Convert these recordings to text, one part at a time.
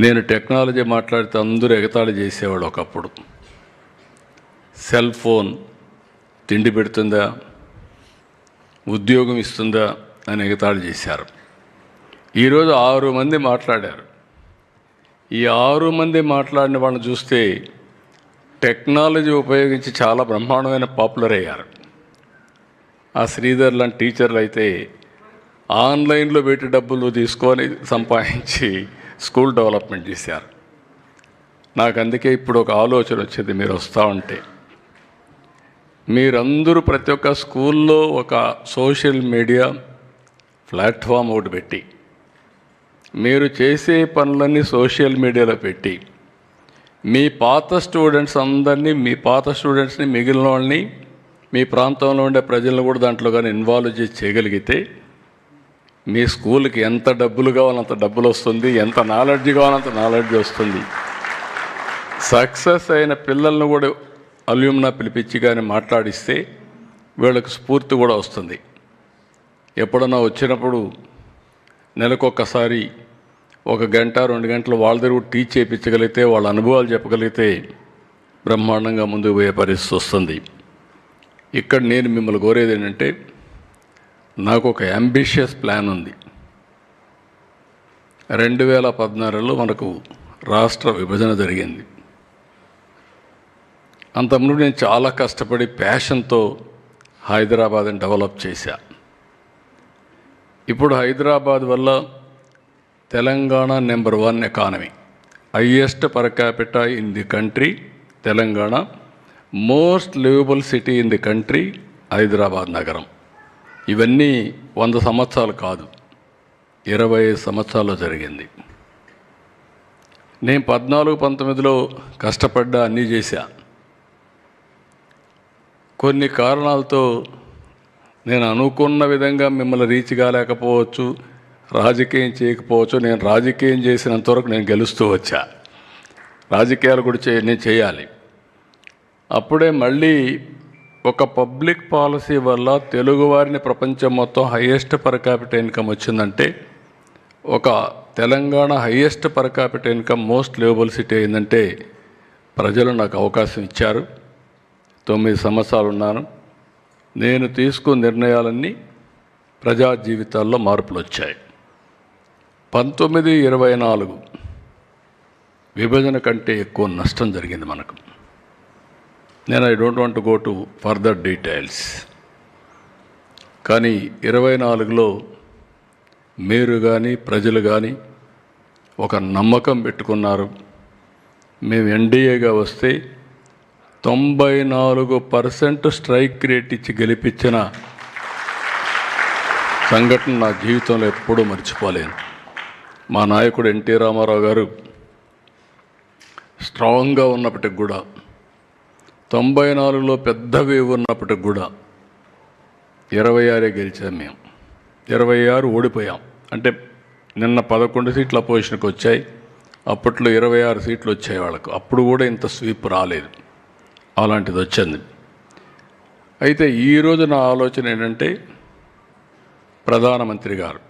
నేను టెక్నాలజీ మాట్లాడితే అందరూ ఎగతాళి చేసేవాడు ఒకప్పుడు. సెల్ ఫోన్ తిండి పెడుతుందా? ఉద్యోగం ఇస్తుందా? అని ఎగతాళి చేశారు. ఈరోజు ఆరు మంది మాట్లాడారు. ఈ ఆరు మంది మాట్లాడిన వాళ్ళని చూస్తే టెక్నాలజీ ఉపయోగించి చాలా బ్రహ్మాండమైన పాపులర్ అయ్యారు. ఆ శ్రీధర్ లాంటి టీచర్లు అయితే ఆన్లైన్లో పెట్టి డబ్బులు తీసుకొని సంపాదించి స్కూల్ డెవలప్మెంట్ చేశారు. నాకు అందుకే ఇప్పుడు ఒక ఆలోచన వచ్చింది మీరు వస్తూ ఉంటే. మీరందరూ ప్రతి ఒక్క స్కూల్లో ఒక సోషల్ మీడియా ప్లాట్ఫామ్ ఒకటి పెట్టి మీరు చేసే పనులన్నీ సోషల్ మీడియాలో పెట్టి మీ పాత స్టూడెంట్స్ అందరినీ మీ పాత స్టూడెంట్స్ని మిగిలిన వాళ్ళని మీ ప్రాంతంలో ఉండే ప్రజలను కూడా దాంట్లో కానీ ఇన్వాల్వ్ చేసి చేయగలిగితే మీ స్కూల్కి ఎంత డబ్బులు కావాలంత డబ్బులు వస్తుంది ఎంత నాలెడ్జ్ కావాలంత నాలెడ్జ్ వస్తుంది. సక్సెస్ అయిన పిల్లల్ని కూడా అల్యూమ్నా పిలిపించి కానీ మాట్లాడిస్తే వీళ్ళకి స్ఫూర్తి కూడా వస్తుంది. ఎప్పుడన్నా వచ్చినప్పుడు నెలకొకసారి ఒక గంట రెండు గంటలు వాళ్ళ దగ్గర టీచ్ చేయించగలిగితే వాళ్ళ అనుభవాలు చెప్పగలిగితే బ్రహ్మాండంగా ముందుకు పోయే పరిస్థితి వస్తుంది. ఇక్కడ నేను మిమ్మల్ని కోరేది ఏంటంటే నాకు ఒక అంబిషియస్ ప్లాన్ ఉంది. రెండు వేల పద్నాలుగులో మనకు రాష్ట్ర విభజన జరిగింది. అంతకుముందు నేను చాలా కష్టపడి ప్యాషన్తో హైదరాబాద్ని డెవలప్ చేశా. ఇప్పుడు హైదరాబాద్ వల్ల Telangana number one economy highest per capita in the country Telangana most livable city in the country Hyderabad నగరం. ఇవన్నీ వంద సంవత్సరాలు కాదు. ఇరవై ఐదు సంవత్సరాల్లో జరిగింది. నేను పద్నాలుగు పంతొమ్మిదిలో కష్టపడ్డా అన్నీ చేశా. కొన్ని కారణాలతో నేను అనుకున్న విధంగా మిమ్మల్ని రీచ్ కాలేకపోవచ్చు రాజకీయం చేయకపోవచ్చు నేను రాజకీయం చేసినంత వరకు నేను గెలుస్తూ వచ్చా. రాజకీయాలు కూడా చే నేను చేయాలి. అప్పుడే మళ్ళీ ఒక పబ్లిక్ పాలసీ వల్ల తెలుగువారిని ప్రపంచం మొత్తం హయ్యెస్ట్ పర్ ఇన్కమ్ వచ్చిందంటే ఒక Telangana highest per income most livable city అయిందంటే ప్రజలు నాకు అవకాశం ఇచ్చారు. తొమ్మిది సంవత్సరాలు ఉన్నాను. నేను తీసుకున్న నిర్ణయాలన్నీ ప్రజా జీవితాల్లో మార్పులు వచ్చాయి. పంతొమ్మిది ఇరవై నాలుగు. విభజన కంటే ఎక్కువ నష్టం జరిగింది మనకు. నేను I don't want go to further details. కానీ ఇరవై నాలుగులో మీరు కానీ ప్రజలు కానీ ఒక నమ్మకం పెట్టుకున్నారు. మేము ఎన్డీఏగా వస్తే తొంభై నాలుగు పర్సెంట్ స్ట్రైక్ రేట్ ఇచ్చి గెలిపించిన సంఘటన నా జీవితంలో ఎప్పుడూ మర్చిపోలేను. మా నాయకుడు ఎన్టీ రామారావు గారు స్ట్రాంగ్గా ఉన్నప్పటికి కూడా తొంభై నాలుగులో పెద్ద వేవ్ ఉన్నప్పటికి కూడా ఇరవై ఆరే గెలిచాం మేము. ఇరవై ఆరు ఓడిపోయాం. అంటే నిన్న పదకొండు సీట్లు అపోజిషన్కి వచ్చాయి. అప్పట్లో ఇరవై ఆరు సీట్లు వచ్చాయి వాళ్ళకు. అప్పుడు కూడా ఇంత స్వీప్ రాలేదు. అలాంటిది వచ్చింది. అయితే ఈరోజు నా ఆలోచన ఏంటంటే ప్రధానమంత్రి గారు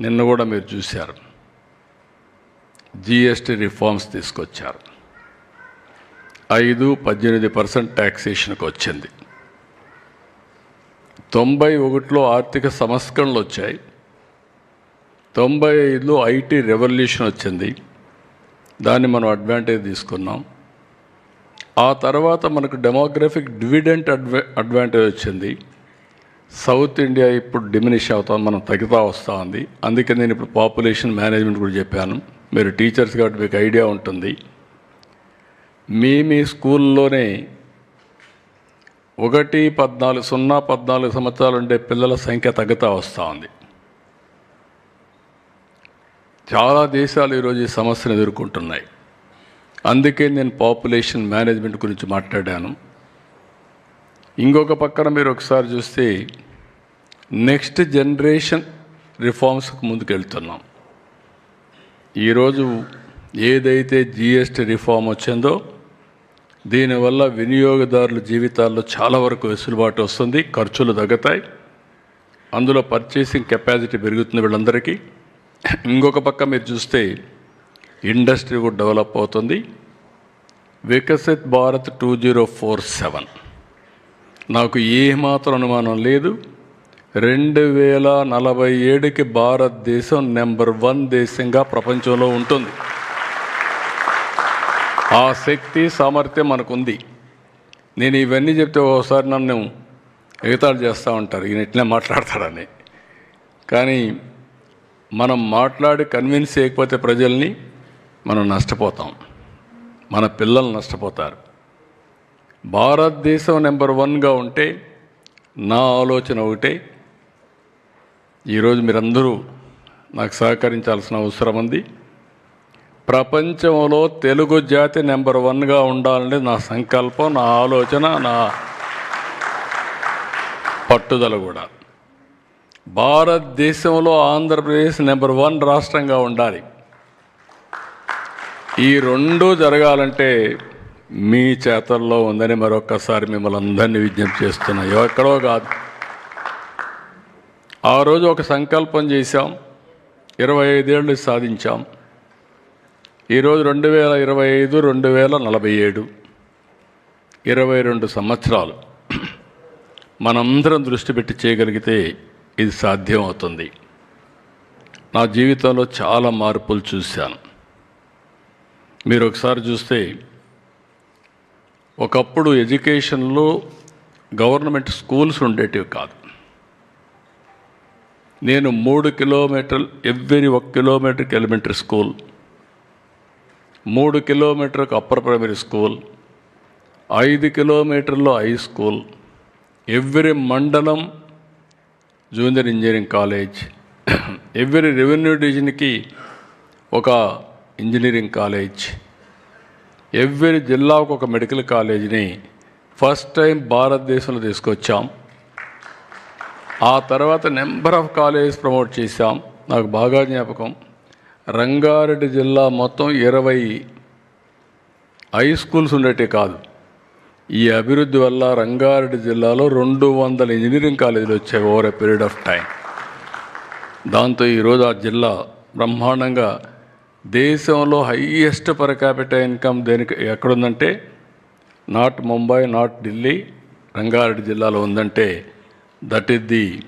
నిన్న కూడా మీరు చూశారు. జిఎస్టీ రిఫార్మ్స్ తీసుకొచ్చారు. ఐదు పద్దెనిమిది పర్సెంట్ ట్యాక్సేషన్కి వచ్చింది. తొంభై ఒకటిలో ఆర్థిక సంస్కరణలు వచ్చాయి. తొంభై ఐదులో ఐటీ రెవల్యూషన్ వచ్చింది. దాన్ని మనం అడ్వాంటేజ్ తీసుకున్నాం. ఆ తర్వాత మనకు డెమోగ్రఫిక్ డివిడెంట్ అడ్వా అడ్వాంటేజ్ వచ్చింది. సౌత్ ఇండియా ఇప్పుడు డిమినిష్ అవుతాం మనం తగ్గుతా వస్తూ ఉంది. అందుకే నేను ఇప్పుడు పాపులేషన్ మేనేజ్మెంట్ కూడా చెప్పాను. మీరు టీచర్స్ కాబట్టి మీకు ఐడియా ఉంటుంది. మీ మీ స్కూల్లోనే ఒకటి పద్నాలుగు సున్నా పద్నాలుగు సంవత్సరాలు ఉండే పిల్లల సంఖ్య తగ్గుతూ వస్తూ ఉంది. చాలా దేశాలు ఈరోజు ఈ సమస్యను ఎదుర్కొంటున్నాయి. అందుకే నేను పాపులేషన్ మేనేజ్మెంట్ గురించి మాట్లాడాను. ఇంకొక పక్కన మీరు ఒకసారి చూస్తే నెక్స్ట్ జనరేషన్ రిఫార్మ్స్కి ముందుకెళ్తున్నాం. ఈరోజు ఏదైతే జిఎస్టీ రిఫార్మ్ వచ్చిందో దీనివల్ల వినియోగదారుల జీవితాల్లో చాలా వరకు వెసులుబాటు వస్తుంది ఖర్చులు తగ్గుతాయి. అందులో పర్చేసింగ్ కెపాసిటీ పెరుగుతుంది వీళ్ళందరికీ. ఇంకొక పక్క మీరు చూస్తే ఇండస్ట్రీ కూడా డెవలప్ అవుతుంది. Viksit Bharat two zero four seven నాకు ఏమాత్రం అనుమానం లేదు. రెండు వేల నలభై ఏడుకి భారతదేశం నెంబర్ వన్ దేశంగా ప్రపంచంలో ఉంటుంది. ఆ శక్తి సామర్థ్యం మనకుంది. నేను ఇవన్నీ చెప్తే ఒకసారి నన్ను ఎగతాళు చేస్తూ ఉంటారు. ఈయన ఇట్లా మాట్లాడతాడని. కానీ మనం మాట్లాడి కన్విన్స్ చేయకపోతే ప్రజల్ని మనం నష్టపోతాం. మన పిల్లలు నష్టపోతారు. భారతదేశం నెంబర్ వన్గా ఉంటే నా ఆలోచన ఒకటే ఈరోజు మీరందరూ నాకు సహకరించాల్సిన అవసరం ఉంది. ప్రపంచంలో తెలుగు జాతి నెంబర్ వన్గా ఉండాలని నా సంకల్పం నా ఆలోచన నా పట్టుదల కూడా. భారతదేశంలో ఆంధ్రప్రదేశ్ నెంబర్ వన్ రాష్ట్రంగా ఉండాలి. ఈ రెండు జరగాలంటే మీ చేతల్లో ఉందని మరొక్కసారి మిమ్మల్ని అందరినీ విజ్ఞప్తి చేస్తున్నా. ఎక్కడో కాదు. ఆ రోజు ఒక సంకల్పం చేశాం. ఇరవై ఐదేళ్ళు సాధించాం. ఈరోజు రెండు వేల ఇరవై ఐదు రెండు వేల నలభై ఏడు. ఇరవై రెండు సంవత్సరాలు. మనందరం దృష్టి పెట్టి చేయగలిగితే ఇది సాధ్యం అవుతుంది నా జీవితంలో చాలా మార్పులు చూశాను. మీరు ఒకసారి చూస్తే ఒకప్పుడు ఎడ్యుకేషన్లో గవర్నమెంట్ స్కూల్స్ ఉండేటివి కాదు. నేను మూడు కిలోమీటర్లు ఎవ్రీ ఒక కిలోమీటర్కి ఎలిమెంటరీ స్కూల్ మూడు కిలోమీటర్కి అప్పర్ ప్రైమరీ స్కూల్ ఐదు కిలోమీటర్లో హై స్కూల్ ఎవ్రీ మండలం junior engineering college every revenue డివిజన్కి ఒక ఇంజనీరింగ్ కాలేజ్ ఎవ్రీ జిల్లాకు ఒక మెడికల్ కాలేజీని ఫస్ట్ టైం భారతదేశంలో తీసుకొచ్చాం. ఆ తర్వాత నెంబర్ ఆఫ్ కాలేజెస్ ప్రమోట్ చేశాం. నాకు బాగా జ్ఞాపకం. రంగారెడ్డి జిల్లా మొత్తం ఇరవై హై స్కూల్స్ ఉండేటే కాదు. ఈ అభివృద్ధి వల్ల రంగారెడ్డి జిల్లాలో రెండు వందల ఇంజనీరింగ్ కాలేజీలు వచ్చాయి over a period of time. దాంతో ఈరోజు ఆ జిల్లా బ్రహ్మాండంగా దేశంలో హయ్యెస్ట్ పర్ క్యాపిటల్ ఇన్కమ్ దేనికి ఎక్కడుందంటే నాట్ ముంబై నాట్ ఢిల్లీ రంగారెడ్డి జిల్లాలో ఉందంటే that is the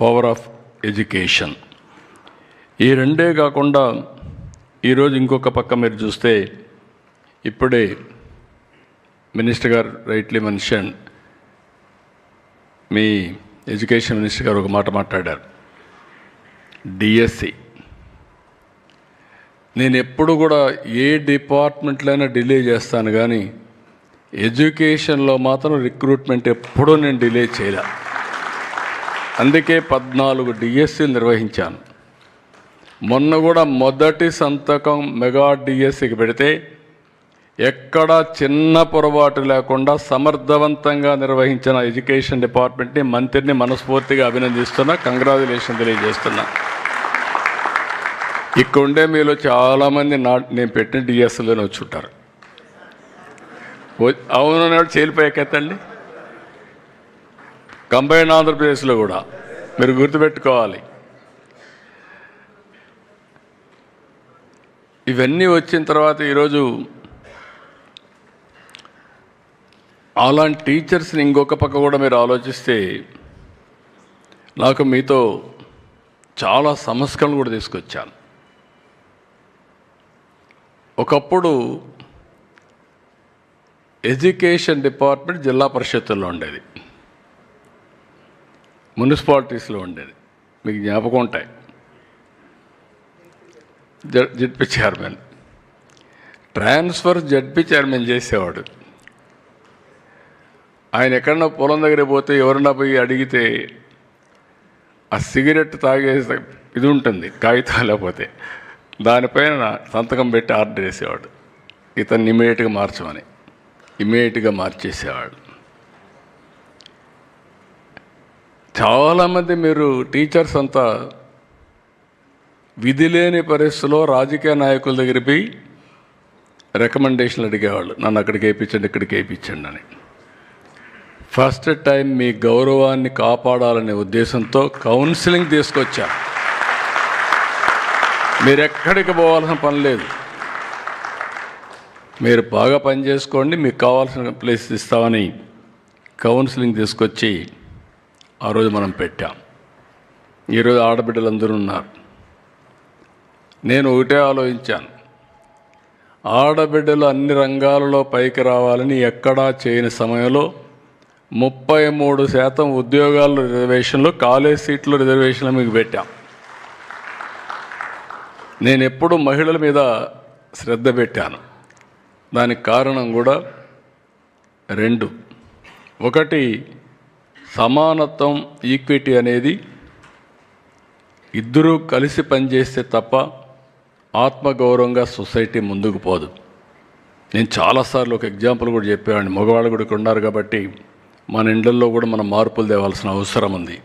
power of education. ఈ రెండే కాకుండా ఈరోజు ఇంకొక పక్క మీరు చూస్తే ఇప్పుడే మినిస్టర్ గారు రైట్లీ మెన్షన్ మీ ఎడ్యుకేషన్ మినిస్టర్ గారు ఒక మాట మాట్లాడారు. డిఎస్సి నేను ఎప్పుడు కూడా ఏ డిపార్ట్మెంట్లైనా డిలే చేస్తాను కానీ ఎడ్యుకేషన్లో మాత్రం రిక్రూట్మెంట్ ఎప్పుడూ నేను డిలే చేయలే. అందుకే పద్నాలుగు డిఎస్సీలు నిర్వహించాను. మొన్న కూడా మొదటి సంతకం మెగా డిఎస్సికి పెడితే ఎక్కడా చిన్న పొరపాటు లేకుండా సమర్థవంతంగా నిర్వహించిన ఎడ్యుకేషన్ డిపార్ట్మెంట్ని మంత్రిని మనస్ఫూర్తిగా అభినందిస్తున్నా కంగ్రాచులేషన్ తెలియజేస్తున్నా. ఇక్కడ ఉండే మీలో చాలామంది నా నేను పెట్టిన డిఎస్లోనే వచ్చి ఉంటారు. వ- అవును చేలిపోయాకెత్తండి కంబైన్ ఆంధ్రప్రదేశ్లో కూడా మీరు గుర్తుపెట్టుకోవాలి. ఇవన్నీ వచ్చిన తర్వాత ఈరోజు అలాంటి టీచర్స్ని ఇంకొక పక్క కూడా మీరు ఆలోచిస్తే నాకు మీతో చాలా సమస్యలను కూడా తీసుకొచ్చాను ఒకప్పుడు ఎడ్యుకేషన్ డిపార్ట్మెంట్ జిల్లా పరిషత్తుల్లో ఉండేది. మున్సిపాలిటీస్లో ఉండేది. మీకు జ్ఞాపకం ఉంటాయి. ZP chairman. Transfer ZP chairman చేసేవాడు. ఆయన ఎక్కడన్నా పొలం దగ్గర పోతే ఎవరన్నా పోయి అడిగితే ఆ సిగరెట్ తాగే ఇది ఉంటుంది కాగితం లేకపోతే దానిపైన సంతకం పెట్టి ఆర్డర్ చేసేవాడు. ఇతన్ని ఇమీడియట్గా మార్చమని. ఇమీడియట్గా మార్చేసేవాడు. చాలామంది మీరు టీచర్స్ అంతా విధి లేని పరిస్థితిలో రాజకీయ నాయకుల దగ్గర పోయి రికమెండేషన్లు అడిగేవాళ్ళు. నన్ను అక్కడికి వేయించండి ఇక్కడికి వేయించండి అని. ఫస్ట్ టైం మీ గౌరవాన్ని కాపాడాలనే ఉద్దేశంతో కౌన్సిలింగ్ తీసుకొచ్చా. మీరు ఎక్కడికి పోవాల్సిన పని లేదు. మీరు బాగా పని చేసుకోండి మీకు కావాల్సిన ప్లేస్ ఇస్తామని కౌన్సిలింగ్ తీసుకొచ్చి ఆ రోజు మనం పెట్టాం. ఈరోజు ఆడబిడ్డలందరూ ఉన్నారు. నేను ఒకటే ఆలోచించాను. ఆడబిడ్డలు అన్ని రంగాలలో పైకి రావాలని ఎక్కడా చేయని సమయంలో ముప్పై మూడు శాతం ఉద్యోగాల రిజర్వేషన్లు కాలేజ్ సీట్లు రిజర్వేషన్లు మీకు పెట్టాం. నేను ఎప్పుడు మహిళల మీద శ్రద్ధ పెట్టాను. దానికి కారణం కూడా రెండు. ఒకటి సమానత్వం ఈక్విటీ అనేది ఇద్దరూ కలిసి పనిచేస్తే తప్ప ఆత్మగౌరవంగా సొసైటీ ముందుకు పోదు. నేను చాలాసార్లు ఒక ఎగ్జాంపుల్ కూడా చెప్పేవాడిని. మగవాళ్ళు కూడా ఉన్నారు కాబట్టి మన ఇండ్లలో కూడా మనం మార్పులు తేవాల్సిన అవసరం ఉంది.